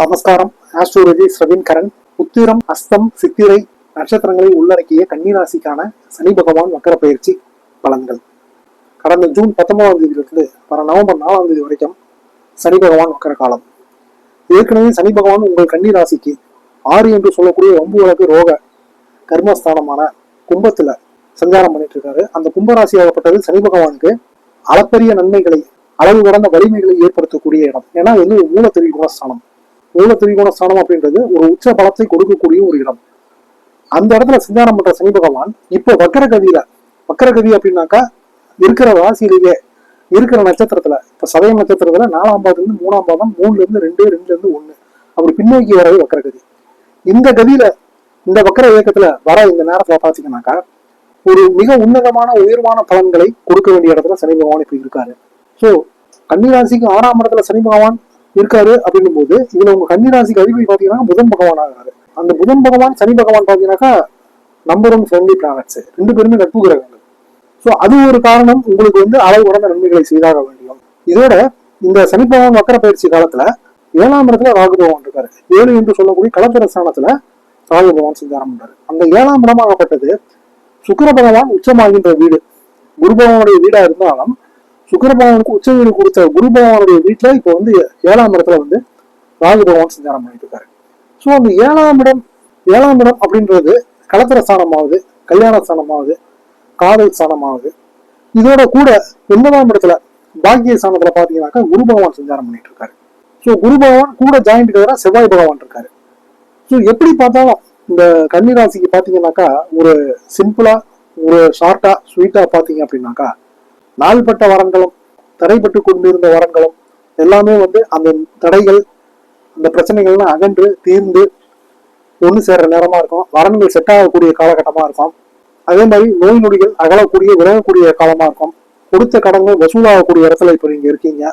நமஸ்காரம். ஆஸ்ட்ரோலஜி ஸ்ரவின் கரண். உத்திரம் அஸ்தம் சித்திரை நட்சத்திரங்களை உள்ளடக்கிய கன்னிராசிக்கான சனி பகவான் வக்கர பயிற்சி பலன்கள். கடந்த ஜூன் பத்தொன்பதாம் தேதியிலிருந்து வர நவம்பர் நாலாம் தேதி வரைக்கும் சனி பகவான் வக்கர காலம். ஏற்கனவே சனி பகவான் உங்கள் கன்னி ராசிக்கு ஆறு என்று சொல்லக்கூடிய ஒம்பு வழக்கு ரோக கர்மஸ்தானமான கும்பத்துல சஞ்சாரம் பண்ணிட்டு இருக்காரு அந்த கும்பராசியாகப்பட்டது சனி பகவானுக்கு அளப்பரிய நன்மைகளை அளவு கடந்த வலிமைகளை ஏற்படுத்தக்கூடிய இடம். ஏன்னா இது வந்து ஒரு மூல திரிகோண ஸ்தானம் அப்படின்றது ஒரு உச்ச பலத்தை கொடுக்கக்கூடிய ஒரு இடம். அந்த இடத்துல சிந்தானம் பண்ற சனி பகவான் இப்போ வக்கரகதியில வக்கரகதி அப்படின்னாக்கா இருக்கிற ராசியிலேயே இருக்கிற நட்சத்திரத்துல இப்ப சதயம் நட்சத்திரத்துல நாலாம் பாதத்துல இருந்து மூணாம் பாதம் மூணுல இருந்து ரெண்டு ரெண்டுல இருந்து ஒண்ணு. அப்படி பின்னோக்கி வரவே வக்கரகதி. இந்த கதியில இந்த வக்கர இயக்கத்துல வர இந்த நேரத்துல பாத்தீங்கன்னாக்கா ஒரு மிக உன்னதமான உயர்வான பலன்களை கொடுக்க வேண்டிய இடத்துல சனி பகவான் இப்ப இருக்காரு. சோ கன்னிராசிக்கு ஆறாம் இடத்துல சனி பகவான் இருக்காரு அப்படின்னும் போது இதுல உங்க கன்னிராசிக்கு அதிபதி பாத்தீங்கன்னா புதன் பகவான் ஆகிறாரு. அந்த புதன் பகவான் சனி பகவான் பாத்தீங்கன்னாக்கா நம்பர் ஒன் ஃப்ரெண்ட்லி பிளானட்ஸ் ரெண்டு பேருமே நட்பு கிரகங்கள். சோ அது ஒரு காரணம். உங்களுக்கு வந்து அளவு கடந்த நன்மைகளை செய்தாக வேண்டும். இதோட இந்த சனி பகவான் வக்கர பயிற்சி காலத்துல ஏழாம் இடத்துல ராகு பகவான் இருக்காரு. ஏழு என்று சொல்லக்கூடிய கலப்பர ஸ்தானத்துல ராகு பகவான் சஞ்சாரம் பண்றாரு அந்த ஏழாம் இடமாகப்பட்டது சுக்கர பகவான் உச்சமாகின்ற வீடு. குரு பகவானுடைய வீடா இருந்தாலும் சுக்கர பகவானுக்கு உச்ச வீடு கொடுத்த குரு பகவானுடைய வீட்டுல இப்போ வந்து ஏழாம் இடத்துல வந்து ராகு பகவான் சஞ்சாரம் பண்ணிட்டு இருக்காரு ஸோ அந்த ஏழாம் இடம் ஏழாம் இடம் அப்படின்றது கலத்திர ஸ்தானமாகுது கல்யாண ஸ்தானமாகுது காதல் ஸ்தானமாகுது இதோட கூட ஒன்பதாம் இடத்துல பாக்கிய ஸ்தானத்துல பாத்தீங்கன்னாக்கா குரு பகவான் சஞ்சாரம் பண்ணிட்டு இருக்காரு ஸோ குரு பகவான் கூட ஜாயிண்ட் இருக்கிறதா செவ்வாய் பகவான் இருக்காரு. ஸோ எப்படி பார்த்தாலும் இந்த கன்னிராசிக்கு பார்த்தீங்கன்னாக்கா ஒரு சிம்பிளா ஒரு ஷார்ட்டா ஸ்வீட்டா பார்த்தீங்க அப்படின்னாக்கா நாள்பட்ட வரங்களும் தடைப்பட்டு கொண்டிருந்த வரங்களும் எல்லாமே வந்து அந்த தடைகள் அந்த பிரச்சனைகள்லாம் அகன்று தீர்ந்து ஒன்று சேர்ற நேரமாக இருக்கும். வரன்கள் செட் ஆகக்கூடிய காலகட்டமாக இருக்கும். அதே மாதிரி நோய் நொடிகள் அகலக்கூடிய விலகக்கூடிய காலமாக இருக்கும். கொடுத்த கடன்கள் வசூலாகக்கூடிய இடத்துல இப்போ நீங்கள் இருக்கீங்க.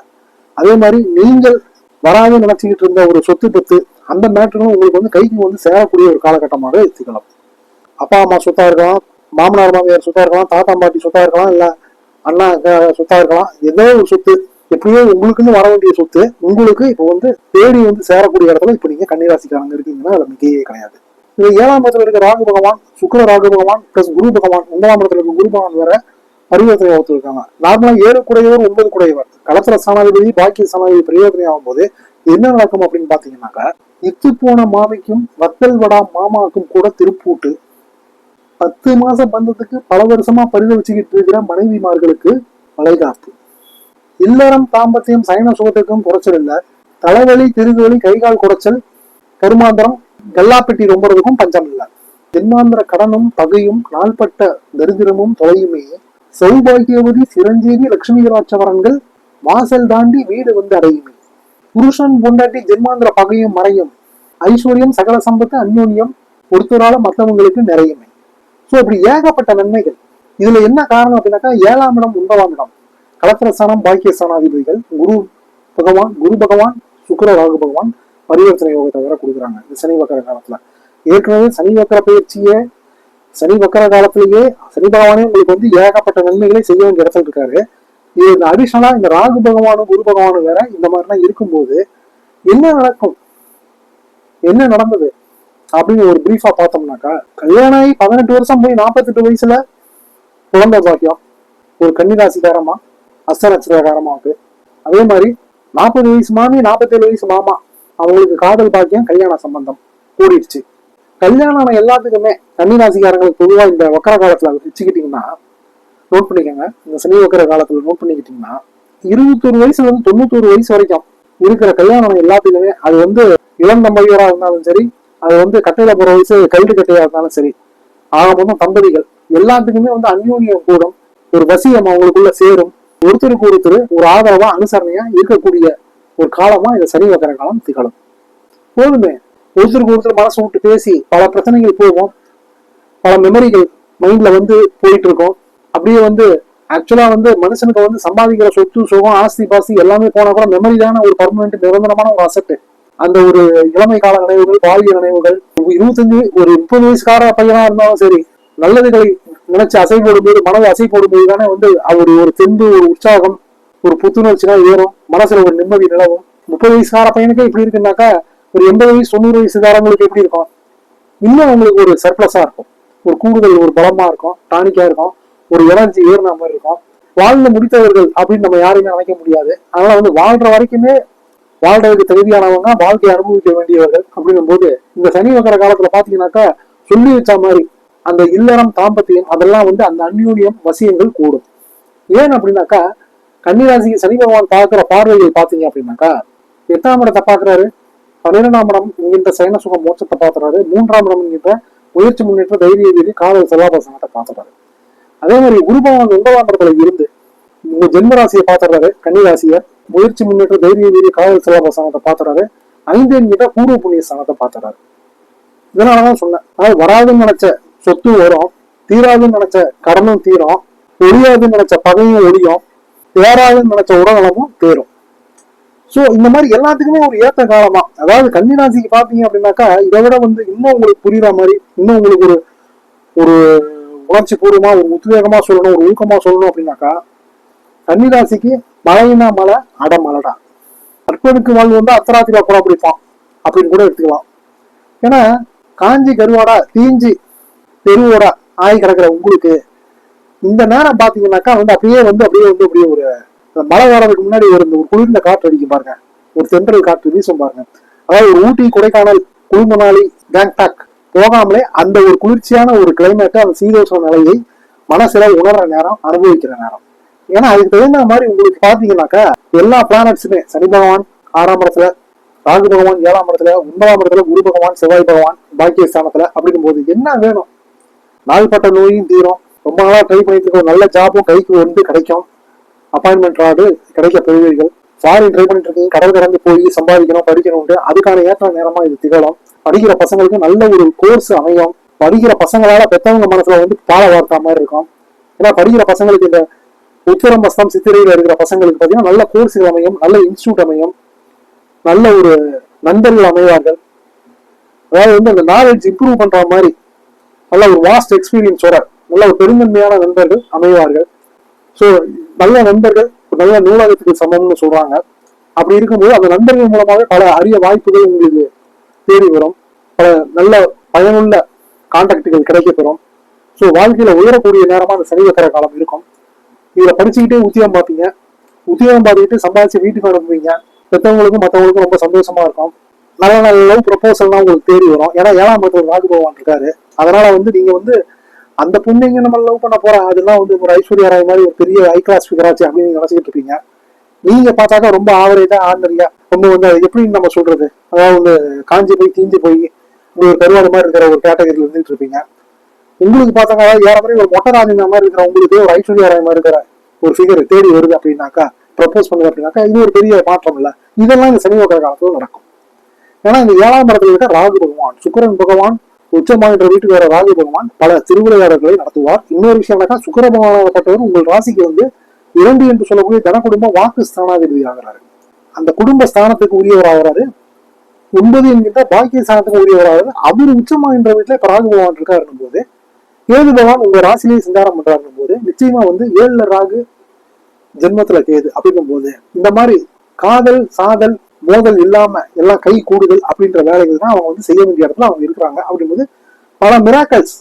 அதே மாதிரி நீங்கள் வராது நினச்சிக்கிட்டு இருந்த ஒரு சொத்து பத்து அந்த மேட்டரும் உங்களுக்கு வந்து கைக்கு வந்து சேரக்கூடிய ஒரு காலகட்டமாக எடுத்துக்கலாம். அப்பா அம்மா சொத்தா இருக்கலாம் மாமனார் மாமியார் சொத்தா இருக்கலாம் தாத்தா பாட்டி சொத்தா இருக்கலாம் இல்லை அண்ணா சொத்தா இருக்கலாம். ஏதோ ஒரு சொத்து. எப்படியோ உங்களுக்குன்னு வர வேண்டிய சொத்து உங்களுக்கு இப்போ வந்து தேடி வந்து சேரக்கூடிய இடத்துல இப்போ நீங்க கன்னிராசிக்காரங்க இருக்கீங்கன்னா அதுல மிகையே கிடையாது. இது ஏழாம் இடத்துல இருக்க ராகு பகவான் சுக்கர ராகு பகவான் பிளஸ் குரு பகவான் ஒன்பதாம் இடத்துல இருக்க குரு பகவான் வேற பரிவர்த்தனை வகுத்து இருக்காங்க நார்மலா ஏழு குறையவர் ஒன்பது குறையவர் களத்துல சனாதிபதி பாக்கிய சனாதிபதி பரிவர்த்தனை ஆகும் போது என்ன நடக்கும் அப்படின்னு பாத்தீங்கன்னாக்கா இத்து போன மாமிக்கும் வத்தல் வடா மாமாவுக்கும் கூட திருப்பூட்டு பத்து மாச பந்தத்துக்கு பல வருஷமா பரிதவிச்சுக்கிட்டு இருக்கிற மனைவிமார்களுக்கு வளைகாப்பு இல்லறம் தாம்பத்தியம் சயன சுகத்துக்கும் குறைச்சல் இல்ல தலைவலி திருகுவலி கைகால் குறைச்சல் கருமாந்திரம் கல்லாப்பெட்டி ரொம்பறதுக்கும் பஞ்சம் இல்ல தென்மாந்திர கடனும் பகையும் நாள்பட்ட தரித்திரமும் தொலையுமே. சௌபாகியவதி சிரஞ்சீவி லட்சுமி ராட்சவரன்கள் வாசல் தாண்டி வீடு வந்து அடையுமே. புருஷன் பொண்டாட்டி ஜென்மாந்திர பகையும் மறையும். ஐஸ்வர்யம் சகல சம்பத்து அந்யோன்யம் ஒருத்தரால மற்றவங்களுக்கு நிறையுமே. ஸோ இப்படி ஏகப்பட்ட நன்மைகள். இதுல என்ன காரணம் அப்படின்னாக்கா ஏழாம் இடம் ஒன்பதாம் இடம். கலத்திரஸ்தானம் பாக்கிய ஸ்தானாதிபதிகள் குரு பகவான் குரு பகவான் சுக்கர ராகு பகவான் பரிவர்த்தனை யோகத்தை வேற கொடுக்குறாங்க. இந்த சனி வக்கர காலத்துல. ஏற்கனவே சனி வக்கர பயிற்சியே சனி வக்கர காலத்திலேயே சனி பகவானே உங்களுக்கு வந்து ஏகப்பட்ட நன்மைகளை செய்ய வேண்டிய இடத்துல இருக்காரு. இது இந்த அடிஷனலா இந்த ராகு பகவானும் குரு பகவானும் வேற இந்த மாதிரிலாம் இருக்கும்போது என்ன நடக்கும்? என்ன நடந்தது? அப்படின்னு ஒரு பிரீஃபா பார்த்தோம்னாக்கா கல்யாணம் ஆகி பதினெட்டு வருஷம் போய் நாற்பத்தெட்டு வயசுல குழந்தை பாக்கியம். ஒரு கன்னிராசிக்காரமா அஸ்த நட்சத்திரக்காரமாவுக்கு அதே மாதிரி நாற்பது வயசு மாமி நாற்பத்தேழு வயசு மாமா அவங்களுக்கு காதல் பாக்கியம் கல்யாண சம்பந்தம் கூடிடுச்சு. கல்யாணம் ஆன எல்லாத்துக்குமே கன்னிராசிக்காரங்களுக்கு பொதுவாக இந்த வக்கர காலத்துல வச்சுக்கிட்டீங்கன்னா நோட் பண்ணிக்கோங்க. இந்த சனி வக்கர காலத்துல நோட் பண்ணிக்கிட்டீங்கன்னா இருபத்தொரு வயசுல இருந்து தொண்ணூத்தொரு வயசு வரைக்கும் இருக்கிற கல்யாணம் எல்லாத்துக்குமே அது வந்து இளம் தம்பதியரா இருந்தாலும் சரி அது வந்து கட்டையில போற வயசு கயிறு கட்டையா இருந்தாலும் சரி. ஆக மொத்தம் தம்பதிகள். எல்லாத்துக்குமே வந்து அந்யோன்யம் கூடும் ஒரு வசியம் அவங்களுக்குள்ள சேரும். ஒருத்தருக்கு ஒருத்தர் ஒரு ஆதரவா அனுசரணையா இருக்கக்கூடிய ஒரு காலமா இந்த சனி வக்கர காலம் திகழும். போதுமே. ஒருத்தருக்கு ஒருத்தர் மனசு விட்டு பேசி பல பிரச்சனைகள் போகும். பல மெமரிகள் மைண்ட்ல வந்து போயிட்டு இருக்கும். அப்படியே வந்து ஆக்சுவலா வந்து மனுஷனுக்கு வந்து சம்பாதிக்கிற சொத்து சுகம் ஆஸ்தி பாஸ்தி எல்லாமே போனா கூட மெமரி தானே ஒரு பர்மனெண்ட் நிரந்தரமான ஒரு அசட்டு அந்த ஒரு இளமை கால நினைவுகள் பாலிய நினைவுகள் இருபத்தஞ்சு ஒரு முப்பது வயசுக்கார பையனா இருந்தாலும் சரி நல்லதுகளை நினைச்சு அசை போடும்போது மனதை அசை போடும்போது தானே வந்து அவர் ஒரு தெம்பு ஒரு உற்சாகம் ஒரு புத்துணர்ச்சினா ஏறும் மனசுல ஒரு நிம்மதி நிலவும். முப்பது வயசுக்கார பையனுக்கே இப்படி இருக்குன்னாக்கா ஒரு எண்பது வயசு தொண்ணூறு வயசுக்காரங்களுக்கு எப்படி இருக்கும்? இன்னும் அவங்களுக்கு ஒரு சர்ப்ளஸா இருக்கும். ஒரு கூடுதல் ஒரு பலமா இருக்கும் டானிக்கா இருக்கும் ஒரு எனர்ஜி ஏறின மாதிரி இருக்கும். வாழ்ந்து முடித்தவர்கள் அப்படின்னு நம்ம யாரையுமே நினைக்க முடியாது. அதனால வந்து வாழ்ற வரைக்குமே வாழ்றதுக்கு தகுதியானவங்க வாழ்க்கையை அனுபவிக்க வேண்டியவர்கள் அப்படின்னும் போது இந்த சனி வக்கர காலத்துல பாத்தீங்கன்னாக்கா சொல்லி வச்ச மாதிரி அந்த இல்லறம் தாம்பத்தியம் அதெல்லாம் வந்து அந்த அந்யூனியம் வசியங்கள் கூடும். ஏன் அப்படின்னாக்கா கன்னிராசிக்கு சனி பகவான் பார்க்கிற பார்வையை பாத்தீங்க அப்படின்னாக்கா எட்டாம் இடத்தை பாக்குறாரு பன்னிரெண்டாம் இடம் என்கின்ற சைன சுக மோட்சத்தை பாத்துறாரு மூன்றாம் இடம் என்கின்ற முயற்சி முன்னேற்ற தைரிய வீதி காதல் செல்வாபாசனத்தை பாத்துறாரு அதே மாதிரி குருபவன் ஒன்பதாம் இடத்துல இருந்து உங்க ஜென்ம ராசியை பாத்துறாரு கன்னிராசியை. முயற்சி முன்னேற்ற தைரிய வீரிய காவல் சிலாப ஸ்தானத்தை பாத்துறாரு ஐந்தேன் கிட்ட பூர்வ புண்ணிய ஸ்தானத்தை பாத்துறாரு இதனாலதான் சொன்னேன். அதாவது வராதுன்னு நினைச்ச சொத்து வரும் தீராதுன்னு நினைச்ச கடனும் தீரும் ஒழியாதுன்னு நினைச்ச பகையும் ஒழியும் தேராதுன்னு நினைச்ச உடல்நலமும் தேரும். சோ இந்த மாதிரி எல்லாத்துக்குமே ஒரு ஏத்த காலமா அதாவது கன்னிராசிக்கு பாத்தீங்க அப்படின்னாக்கா இதை விட வந்து இன்னும் உங்களுக்கு புரியுற மாதிரி இன்னும் உங்களுக்கு ஒரு ஒரு உணர்ச்சி பூர்வமா ஒரு உத்வேகமா சொல்லணும் ஒரு ஊக்கமா சொல்லணும் அப்படின்னாக்கா கன்னிராசிக்கு மழைனா மழை அட மழைடா. அற்பனுக்கு வாழ்வு வந்து அத்தராத்திரியா அப்புறம் பிடிப்பான் அப்படின்னு கூட எடுத்துக்கலாம். ஏன்னா காஞ்சி கருவாடா தீஞ்சி தெருவோடா ஆய் கிடக்குற உங்களுக்கு இந்த நேரம் பாத்தீங்கன்னாக்கா வந்து அப்படியே வந்து அப்படியே வந்து அப்படியே ஒரு மழை வரதுக்கு முன்னாடி ஒரு ஒரு குளிர்ந்த காற்று அடிக்கும் பாருங்க. ஒரு தென்றல் காற்று வீசும் பாருங்க. அதாவது ஒரு ஊட்டி கொடைக்கானல் குழுமணாலி கேங்டாக் போகாமலே அந்த ஒரு குளிர்ச்சியான ஒரு கிளைமேட் அந்த சீதோஷ நிலையை மனசில உணர்ற நேரம் அனுபவிக்கிற நேரம். ஏன்னா அதுக்கு தகுந்த மாதிரி உங்களுக்கு பாத்தீங்கன்னாக்கா எல்லா பிளானட்ஸுமே சனி பகவான் ஆறாம் இடத்துல ராகு பகவான் ஏழாம் இடத்துல ஒன்பதாம் இடத்துல குரு பகவான் செவ்வாய் பகவான் பாக்கிய ஸ்தானத்துல அப்படிங்கும் போது என்ன வேணும்? நாள்பட்ட நோயும் தீரும். ரொம்ப நாளா ட்ரை பண்ணிட்டு இருக்க நல்ல ஜாபும் கைக்கு வந்து கிடைக்கும். அப்பாயின்மெண்ட் ராடு கிடைக்க பெறுவீர்கள். ஃபாரின் ட்ரை பண்ணிட்டு இருக்கீங்க. கடல் கடந்து போய் சம்பாதிக்கணும் படிக்கணும்ட்டு அதுக்கான ஏற்ற நேரமா இது திகழும். படிக்கிற பசங்களுக்கு நல்ல ஒரு கோர்ஸ் அமையும். படிக்கிற பசங்களால பெத்தவங்க மனசுல வந்து பால வார்த்தா மாதிரி இருக்கும். ஏன்னா படிக்கிற பசங்களுக்கு இந்த உத்திரம் பஸ்தம் சித்திரையில இருக்கிற பசங்களுக்கு பாத்தீங்கன்னா நல்ல கோர்ஸுகள் அமையும் நல்ல இன்ஸ்டியூட் அமையும் நல்ல ஒரு நண்பர்கள் அமைவார்கள். அதாவது வந்து அந்த நாலேஜ் இம்ப்ரூவ் பண்ற மாதிரி நல்ல ஒரு வாஸ்ட் எக்ஸ்பீரியன்ஸோட நல்ல ஒரு பெருந்தன்மையான நண்பர்கள் அமைவார்கள். ஸோ நல்ல நண்பர்கள் நல்ல நூலகத்துக்கு சமம்னு சொல்றாங்க. அப்படி இருக்கும்போது அந்த நண்பர்கள் மூலமாவே பல அரிய வாய்ப்புகள் உங்களுக்கு தேடி வரும். பல நல்ல பயனுள்ள கான்டாக்டுகள் கிடைக்கப்பெறும். ஸோ வாழ்க்கையில உயரக்கூடிய நேரமா அந்த சனி வக்கர காலம் இருக்கும். இதுல படிச்சுக்கிட்டே உத்தியோகம் பார்ப்பீங்க. உத்தியோகம் பார்த்துக்கிட்டு சம்பாதிச்சு வீட்டுக்கு அனுப்புவீங்க பெற்றவங்களுக்கும் மற்றவங்களுக்கும் ரொம்ப சந்தோஷமா இருக்கும். நல்ல நல்ல லவ் ப்ரொபோசல்லாம் உங்களுக்கு தேடி வரும். ஏன்னா ஏழாம் இடத்துல ராஜ் பகவான் இருக்காரு அதனால வந்து நீங்க வந்து அந்த பொண்ணுங்க நம்ம லவ் பண்ண போறோம் அதெல்லாம் வந்து ஒரு ஐஸ்வர்யா ராய் மாதிரி ஒரு பெரிய ஹை கிளாஸ் ஃபிகராச்சு அப்படின்னு நீங்க நினைச்சிட்டு இருப்பீங்க. நீங்க பார்த்தாக்கா ரொம்ப ஆவரேஜா ஆந்தரியா ரொம்ப வந்து அது எப்படின்னு நம்ம சொல்றது? அதாவது காஞ்சி போய் தீஞ்சு போய் ஒரு கருவாடு மாதிரி இருக்கிற ஒரு கேட்டகரியில் இருந்துட்டு இருப்பீங்க. உங்களுக்கு பார்த்தாங்க அதாவது ஏறக்குறைய ஒரு மொட்டை ராஜிங்க மாதிரி இருக்கிற உங்களுக்கு ஒரு ஐஸ்வர்யா ராய் மாதிரி இருக்கிற ஒரு ஃபிகர் தேடி வருது அப்படின்னாக்கா ப்ரப்போஸ் பண்ணுது அப்படின்னாக்கா இது ஒரு பெரிய மாற்றம் இல்லை. இதெல்லாம் இந்த சனி வக்கர காலத்துல நடக்கும். ஏன்னா இந்த ஏழாம் இடத்துல இருக்க ராகு பகவான் சுக்கிரன் பகவான் உச்சமாகின்ற வீட்டுக்கு வர ராகு பகவான் பல திருவிளையாடல்களை நடத்துவார். இன்னொரு விஷயம் என்னக்கா சுக்கிர பகவானப்பட்டவர் உங்கள் ராசிக்கு வந்து இரண்டு என்று சொல்லக்கூடிய தன குடும்ப வாக்கு ஸ்தானாதிபதி ஆகிறாரு அந்த குடும்ப ஸ்தானத்துக்கு உரியவர் ஆகிறாரு. ஒன்பது என்கின்ற பாக்கிய ஸ்தானத்துக்கு உரியவர் ஆகிறாரு. அவர் உச்சமாகின்ற வீட்டுல இப்ப ராகு பகவான் இருக்காருன்னும் போது கேது பகவான் உங்க ராசிலேயே சஞ்சாரம் பண்றாங்கும் போது நிச்சயமா வந்து ஏழுல ராகு ஜென்மத்துல கேது அப்படிங்கும் போது இந்த மாதிரி காதல் சாதல் மோதல் இல்லாம எல்லாம் கை கூடுதல் அப்படின்ற வேலைகள் தான் அவங்க வந்து செய்ய வேண்டிய இடத்துல அவங்க இருக்கிறாங்க. அப்படிங்கும்போது பல மிராக்கல்ஸ்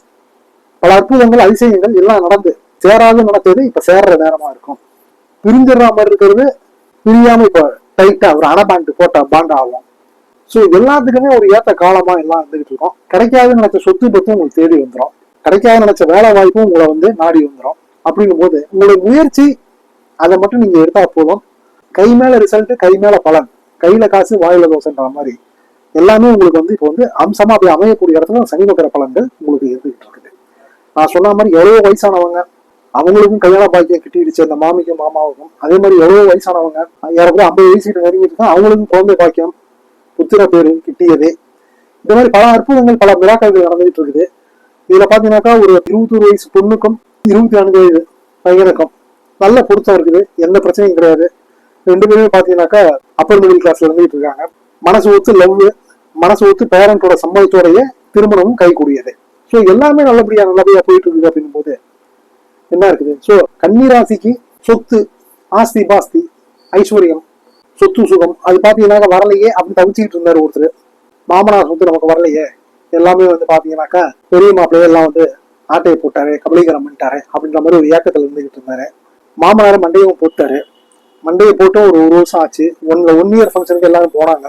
பல அற்புதங்கள் அதிசயங்கள் எல்லாம் நடந்து சேராது நடந்தது இப்ப சேர்ற நேரமா இருக்கும். பிரிஞ்சிடற மாதிரி இருக்கிறது பிரியாம இப்ப டைட்டா ஒரு அணபாண்டு போட்ட பாண்ட் ஆகும். ஸோ எல்லாத்துக்குமே ஒரு ஏத்த காலமா எல்லாம் இருந்துகிட்டு இருக்கோம். கிடைக்காதுன்னு நினைச்ச சொத்து பத்தும் உங்களுக்கு தேடி வந்துடும் கிடைக்காத நினைச்ச வேலை வாய்ப்பும் உங்களை வந்து நாடி வந்துடும் அப்படிங்கும் போது உங்களுடைய முயற்சி அதை மட்டும் நீங்க எடுத்தா போதும். கை மேல ரிசல்ட் கை மேல பலன். கையில காசு வாயில தோசைன்ற மாதிரி. எல்லாமே உங்களுக்கு வந்து இப்போ வந்து அம்சமா அப்படி அமையக்கூடிய இடத்துல சனி மக்கர பலன்கள் உங்களுக்கு இருந்துகிட்டு இருக்குது. நான் சொன்ன மாதிரி எவ்வளவு வயசானவங்க அவங்களுக்கும் கல்யாண பாக்கியம் கிட்டிடுச்சு அந்த மாமிக்கும் மாமாவுக்கும். அதே மாதிரி எவ்வளவு வயசானவங்க யாராவது ஐம்பது வயசு கிட்ட நெருங்கிட்டு அவங்களுக்கும் குழந்தை பாக்கியம் புத்திர பேரு கிட்டியது. இந்த மாதிரி பல அற்புதங்கள் பல விழாக்கள் நடந்துகிட்டு இருக்குது. இதுல பாத்தீங்கன்னாக்கா ஒரு இருபத்தொரு வயசு பொண்ணுக்கும் இருபத்தி நான்கு வயது பையனுக்கும் நல்ல பொருத்தம் இருக்குது. எந்த பிரச்சனையும் கிடையாது. ரெண்டு பேருமே பாத்தீங்கன்னாக்கா அப்பர் மிடில் கிளாஸ்ல இருந்துகிட்டு இருக்காங்க. மனசு ஒத்து லவ் மனசு ஒத்து பேரண்டோட சம்மதத்தோடைய திருமணமும் கைகூடியது ஸோ எல்லாமே நல்லபடியா நல்லபடியா போயிட்டு இருக்குது அப்படின்னும் போது என்ன இருக்குது? ஸோ கன்னிராசிக்கு சொத்து ஆஸ்தி பாஸ்தி ஐஸ்வர்யம் சொத்து சுகம் அது பாத்தீங்கன்னாக்கா வரலையே அப்படின்னு தவிச்சுக்கிட்டு இருந்தாரு ஒருத்தர். மாமனார் சொத்து நமக்கு வரலையே. எல்லாமே வந்து பாத்தீங்கன்னாக்கா பெரிய மாப்பிள்ளையே எல்லாம் வந்து ஆட்டையை போட்டாரு கபலீகரம் பண்ணிட்டாரு அப்படின்ற மாதிரி ஒரு ஏக்கத்துல இருந்துகிட்டு இருந்தாரு. மாமனார் மண்டையும் போட்டாரு. மண்டையை போட்டு ஒரு ஒரு வருஷம் ஆச்சு. ஒன் ஒன் இயர் ஃபங்க்ஷனுக்கு எல்லாரும் போனாங்க.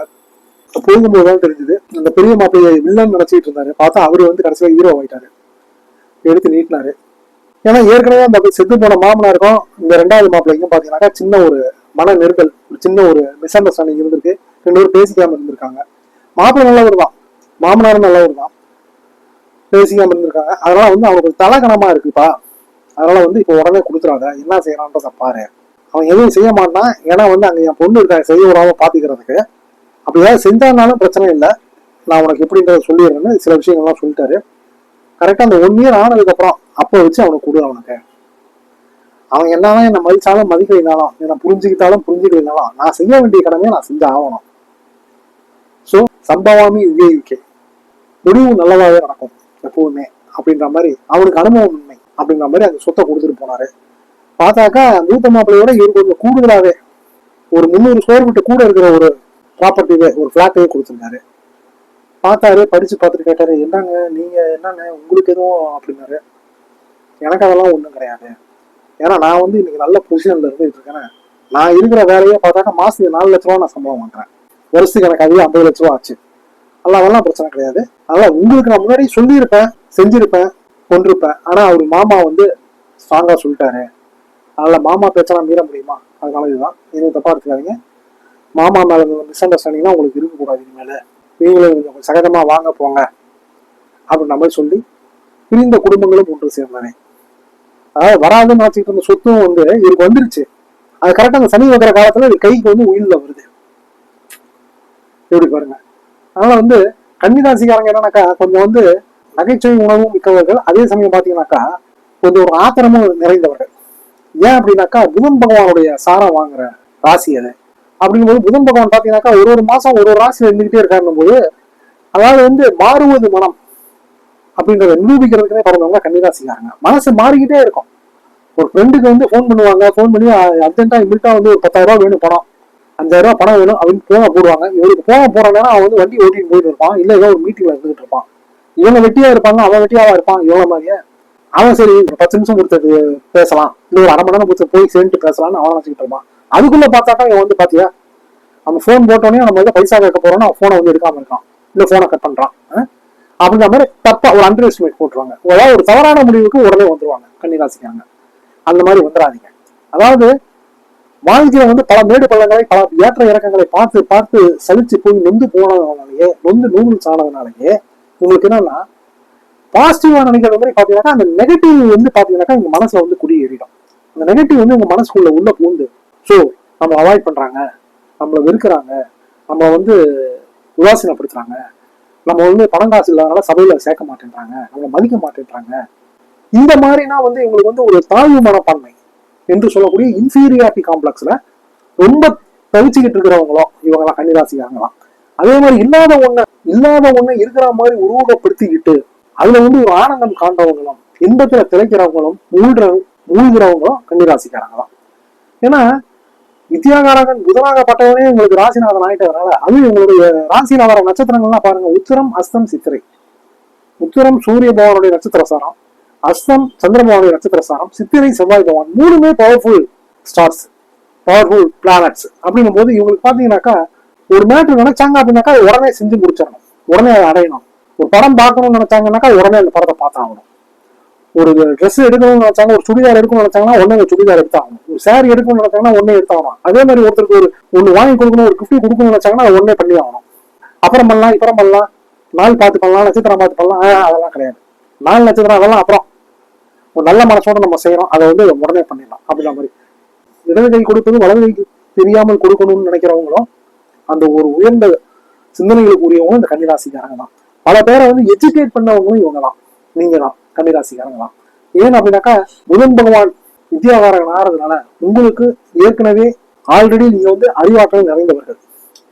போகும்போது தான் தெரிஞ்சது அந்த பெரிய மாப்பிள்ளையை வில்லன் நினைச்சிட்டு இருந்தாரு. பார்த்தா அவரு வந்து கடைசியில ஹீரோ ஆயிட்டாரு. எடுத்து நீட்டினாரு. ஏன்னா ஏற்கனவே அந்த செத்து போன மாமனாருக்கும் இந்த ரெண்டாவது மாப்பிள்ளைக்கும் பாத்தீங்கன்னாக்கா சின்ன ஒரு மன நெருக்கல் ஒரு சின்ன ஒரு மிஸ் அண்டர்ஸ்டாண்டிங் இருந்திருக்கு. ரெண்டு பேரும் பேசிக்காம இருந்திருக்காங்க. மாப்பிள்ளை நல்லவர் தான் மாமனாரும் நல்லவர் தான். பேசிக்காம இருந்திருக்காங்க. அதனால வந்து அவனுக்கு தலைகணமா இருக்குப்பா. அதனால வந்து இப்போ உடனே கொடுத்துறாங்க என்ன செய்யறான்றத பாரு. அவன் எதுவும் செய்ய மாட்டான்? ஏன்னா வந்து அங்க என் பொண்ணு இருக்காங்க செய்ய விடாம பாத்துக்கிறதுக்கு. அப்படி ஏதாவது செஞ்சானாலும் பிரச்சனை இல்லை. நான் உனக்கு எப்படின்றத சொல்லிடுறேன்னு சில விஷயங்கள்லாம் சொல்லிட்டாரு. கரெக்டா அந்த ஒன் இயர் ஆனதுக்கப்புறம் அப்போ வச்சு அவனுக்கு கொடு அவனுக்கு. அவன் என்னதான் என்ன மதிச்சாலும் மதிக்கலைனாலும் என்னை புரிஞ்சுக்கிட்டாலும் புரிஞ்சுக்கலைனாலும் நான் செய்ய வேண்டிய கடமையை நான் செஞ்சு ஆகணும் ஸோ சம்பவாமி யுகே யுகே முடிவு நல்லதாவே நடக்கும் எப்பவுமே. அப்படின்ற மாதிரி அவனுக்கு அனுபவம் உண்மை அப்படின்ற மாதிரி அந்த சொத்தை கொடுத்துட்டு போனாரு. பார்த்தாக்கா மூத்த மாப்பிள்ளையோட இவருக்கு கொஞ்சம் கூடுதலாவே ஒரு முந்நூறு ஸ்கொயர் ஃபீட்டு கூட இருக்கிற ஒரு ப்ராப்பர்ட்டிவே ஒரு ஃபிளாட்டையே கொடுத்துருந்தாரு. பார்த்தாரு படிச்சு பார்த்துட்டு கேட்டாரு என்னங்க நீங்க என்னங்க உங்களுக்கு எதுவும் அப்படின்னாரு. எனக்கு அதெல்லாம் ஒன்றும் கிடையாது. ஏன்னா நான் வந்து இன்னைக்கு நல்ல பொசிஷன்ல இருந்துட்டு இருக்கேன். நான் இருக்கிற வேலையை பார்த்தாக்கா மாசத்துக்கு நாலு லட்ச ரூபா நான் சம்பளம் வாங்குறேன். வருஷத்துக்கு எனக்கு அதுவே ஐம்பது லட்ச ரூபா ஆச்சு. அதெல்லாம் அதெல்லாம் பிரச்சனை கிடையாது. அதனால உங்களுக்கு நான் முன்னாடி சொல்லியிருப்பேன் செஞ்சிருப்பேன் கொண்டிருப்பேன். ஆனா அவர் மாமா வந்து ஸ்ட்ராங்கா சொல்லிட்டாரு. அதனால மாமா பேச்செல்லாம் மீற முடியுமா? அதனால இதுதான். எதுவும் தப்பா எடுத்துக்காதீங்க. மாமா மேல மிஸ் அண்டர்ஸ்டாண்டிங்லாம் உங்களுக்கு இருக்கக்கூடாது இனிமேல. நீங்களும் கொஞ்சம் சகஜமா வாங்க போங்க. அப்படின்ற மாதிரி சொல்லி பிரிந்த குடும்பங்களும் ஒன்று சேர்ந்தனே அதாவது வராதுன்னு நினைச்சிட்டு இருந்த சொத்தும் வந்து இதுக்கு வந்துருச்சு. அது கரெக்டாக அந்த சனி வைக்கிற காலத்துல இது கைக்கு வந்து உயிரில் வருது. எப்படி பாருங்க. அதனால வந்து கன்னிராசிக்காரங்க என்னன்னாக்கா கொஞ்சம் வந்து நகைச்சுவை உணவும் மிக்கவர்கள். அதே சமயம் பாத்தீங்கன்னாக்கா கொஞ்சம் ஒரு ஆத்திரமும் நிறைந்தவர்கள். ஏன் அப்படின்னாக்கா புதன் பகவானுடைய சாரம் வாங்குற ராசி அது. அப்படிங்கும்போது புதன் பகவான் பாத்தீங்கன்னாக்கா ஒரு ஒரு மாசம் ஒரு ஒரு ராசி இருந்துகிட்டே இருக்காருன்னும் போது அதாவது வந்து மாறுவது மனம் அப்படின்றத நிரூபிக்கிறதுக்குனே பிறந்தவங்க கன்னிராசிக்காரங்க. மனசு மாறிக்கிட்டே இருக்கும். ஒரு ஃப்ரெண்டுக்கு வந்து ஃபோன் பண்ணுவாங்க ஃபோன் பண்ணி அர்ஜென்ட்டா இமிட்டா வந்து ஒரு பத்தாயிரம் ரூபா வேணும் பணம். அஞ்சாயிரம் ரூபா பணம் வேணும் அப்படின்னு போக போடுவாங்க. இவருக்கு போக போறாங்கன்னா அவன் வந்து வண்டி ஓட்டிட்டு போயிட்டு இருப்பான். இல்ல ஏதோ ஒரு மீட்டிங்ல இருந்துகிட்டு இருப்பான். இவங்க வெட்டியா இருப்பாங்க அவன் வெட்டியாவா இருப்பான் இவங்க மாதிரியே. அவன் சரி ஒரு பத்து நிமிஷம் கொடுத்தது பேசலாம். இல்ல ஒரு அரை மணி நேரம் கொடுத்து போய் சேர்ந்துட்டு பேசலாம்னு அவன் நினைச்சிட்டு இருப்பான். அதுக்குள்ள பார்த்தாக்கா இவன் வந்து பாத்தியா அவன் ஃபோன் போட்டோடனே நம்ம வந்து பைசா கேட்க போறோம்னா அவன் போனை வந்து எடுக்காம இருக்கான். இல்ல போனை கட் பண்றான். அஹ்? அப்படின்ற மாதிரி தப்பா ஒரு அண்டர் எஸ்டிமேட் போட்டுருவாங்க. அதாவது ஒரு தவறான முடிவுக்கு உடனே வந்துருவாங்க. கன்னிராசிக்காங்க அந்த மாதிரி வந்துடாதீங்க அதாவது வாழ்க்கையில வந்து பல மேடு பள்ளங்களை பல ஏற்ற இறக்கங்களை பார்த்து பார்த்து சலிச்சு போய் நொந்து போனதுனாலயே நொந்து நூறு சாணதுனாலேயே உங்களுக்கு என்னன்னா பாசிட்டிவா நினைக்கிற மாதிரி பாத்தீங்கன்னாக்கா அந்த நெகட்டிவ் வந்து பாத்தீங்கன்னாக்கா உங்க மனசுல வந்து குடியேறிடும் அந்த நெகட்டிவ் வந்து உங்க மனசுக்குள்ள உள்ள பூந்து ஸோ நம்ம அவாய்ட் பண்றாங்க நம்மள வெறுக்கிறாங்க நம்ம வந்து உதாசீனப்படுத்துறாங்க நம்ம வந்து பணம் காசு இல்லாதனால சபையில சேர்க்க மாட்டேன்றாங்க நம்மளை மதிக்க மாட்டேன்றாங்க. இந்த மாதிரினா வந்து இவங்களுக்கு வந்து ஒரு தாழ்வு மனப்பான்மை. என்று சொல்லக்கூடிய இன்ஃபீரியாரிட்டி காம்ப்ளெக்ஸ்ல ரொம்ப தவிச்சுக்கிட்டு இருக்கிறவங்களும் இவங்களாம் கன்னிராசிக்காரங்களாம். அதே மாதிரி இல்லாத ஒண்ண இல்லாத ஒண்ண இருக்கிற மாதிரி உருவகப்படுத்திக்கிட்டு அதுல வந்து ஒரு ஆனந்தம் காண்றவங்களும் இன்பத்துல திளைக்கிறவங்களும் மூழ்கிற மூழ்கிறவங்களும் கன்னிராசிக்காரங்க தான் ஏன்னா வித்யாகாரகன் புதனாகப்பட்டவனே உங்களுக்கு ராசிநாதன் ஆயிட்டதுனால அது உங்களுடைய ராசியில் வர நட்சத்திரங்கள்லாம் பாருங்க. உத்திரம் அஸ்தம் சித்திரை. உத்திரம் சூரிய பகவானுடைய நட்சத்திர சாரம். அஸ்தம் சந்திர நட்சத்திர சாரம் சித்திரை செவ்வாய் பகவான் மூணுமே பவர்ஃபுல் ஸ்டார்ஸ் பவர்ஃபுல் பிளானட்ஸ் அப்படிங்கும் போது இவங்களுக்கு பார்த்தீங்கன்னாக்கா ஒரு மேட்ரு நினைச்சாங்க அப்படின்னாக்கா உடனே செஞ்சு முடிச்சிடணும். உடனே அதை அடையணும். ஒரு படம் பார்க்கணும்னு நினைச்சாங்கன்னாக்கா உடனே அந்த படத்தை பார்த்தாகணும். ஒரு ட்ரெஸ் எடுக்கணும்னு நினைச்சாங்க ஒரு சுடிதார் எடுக்கணும்னு நினைச்சாங்கன்னா உடனே ஒரு சுடிதார் எடுத்தாகணும். ஒரு சேரீ எடுக்கணும்னு நினைச்சாங்கன்னா உடனே எடுத்தாகணும். அதே மாதிரி ஒருத்தருக்கு ஒரு ஒன்று வாங்கி கொடுக்கணும் ஒரு கிஃப்ட் கொடுக்கணும்னு நினைச்சாங்கன்னா அதை உடனே பண்ணி ஆகணும். அப்புறம் பண்ணலாம் இப்புறம் பண்ணலாம். நாள் பார்த்து பண்ணலாம் நட்சத்திரம் பார்த்து பண்ணலாம். அதெல்லாம் கிடையாது. நாள் நட்சத்திரம் அதெல்லாம் அப்புறம். ஒரு நல்ல மனசோட நம்ம செய்யறோம். அதை வந்து உடனே பண்ணிடலாம். அப்படின்ற மாதிரி. இடது கை கொடுப்பது வலது கைக்கு தெரியாமல் கொடுக்கணும்னு நினைக்கிறவங்களும் அந்த ஒரு உயர்ந்த சிந்தனைகளுக்கு உரியவங்களும் இந்த கன்னிராசிக்காரங்க தான். பல பேரை வந்து எஜுகேட் பண்ணவங்களும் இவங்க தான். நீங்க தான் கன்னிராசிக்காரங்க தான். ஏன் அப்படின்னாக்கா புதன் பகவான் வித்யாகாரகன் ஆறதுனால உங்களுக்கு ஏற்கனவே ஆல்ரெடி நீங்க வந்து அறிவாற்றல் நிறைந்தவர்கள்.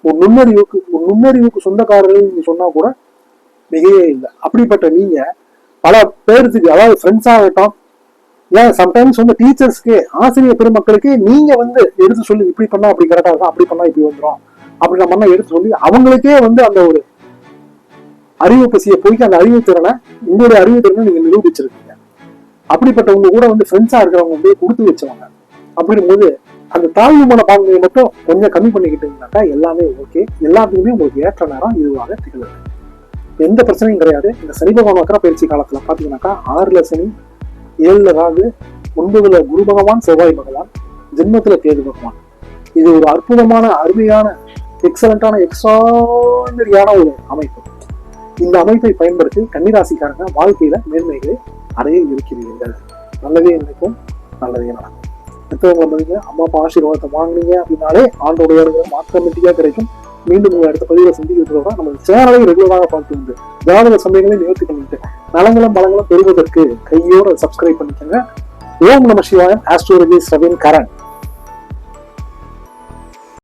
ஒரு நுண்ணறிவுக்கு ஒரு நுண்ணறிவுக்கு சொந்தக்காரர்கள் நீங்க சொன்னா கூட மிகையே இல்லை. அப்படிப்பட்ட நீங்க பல பேர்த்துக்கு அதாவது ஃப்ரெண்ட்ஸ் ஆகட்டும் ஏன் சம்டைம்ஸ் வந்து டீச்சர்ஸ்க்கு ஆசிரியர் பெருமக்களுக்கு நீங்க வந்து எடுத்து சொல்லி இப்படி பண்ணா அப்படி கரெக்டா இருக்கும் அப்படி பண்ணா இப்படி வந்துடும் அப்படி நம்ம எடுத்து சொல்லி அவங்களுக்கே வந்து அந்த ஒரு அறிவு பசியை போய்க்கு அந்த அறிவு திறனை உங்களுடைய அறிவு திறனை நீங்க நிரூபிச்சிருக்கீங்க. அப்படிப்பட்டவங்க கூட வந்து ஃப்ரெண்ட்ஸா இருக்கிறவங்க வந்து கொடுத்து வச்சவங்க. அப்படிங்கும்போது அந்த தாழ்வு மனப்பான்மையை மட்டும் கொஞ்சம் கம்மி பண்ணிக்கிட்டீங்கன்னாக்கா எல்லாமே ஓகே எல்லாத்துக்குமே உங்களுக்கு ஏற்ற நேரம் இதுவாக திகழுது எந்த பிரச்சனையும் கிடையாது. இந்த சனி பகவான் வக்கர பயிற்சி காலத்துல பாத்தீங்கன்னாக்கா ஆறுல சனி ஏழுல ராகு ஒன்பதுல குரு பகவான் செவ்வாய் பகவான் ஜென்மத்துல கேது பகவான். இது ஒரு அற்புதமான அருமையான எக்ஸலண்டான எக்ஸ்ட்ராடனரியான ஒரு அமைப்பு. இந்த அமைப்பை பயன்படுத்தி கன்னிராசிக்காரங்க வாழ்க்கையில மேன்மைகளை அடைய இருக்கிறீர்கள். நல்லதே நினைக்கும் நல்லதே நடக்கும். மற்றவங்களை மதிங்க அம்மா அப்பா ஆசீர்வாதத்தை வாங்குனீங்க அப்படின்னாலே ஆண்டோடைய அனுகிரகம் கிடைக்கும். மீண்டும் உங்க அடுத்த பதிவை சந்திக்கிறதுக்கு நம்ம சேனலை ரெகுலராக பார்த்து உண்டு ஜாதக சமயங்களை நிவர்த்தி பண்ணிட்டு நலங்களும் பலங்களும் பெறுவதற்கு கையோட சப்ஸ்கிரைப் பண்ணிக்கோங்க. ஓம் நம சிவாயன் ஆஸ்ட்ரோலஜி சவின் கரண்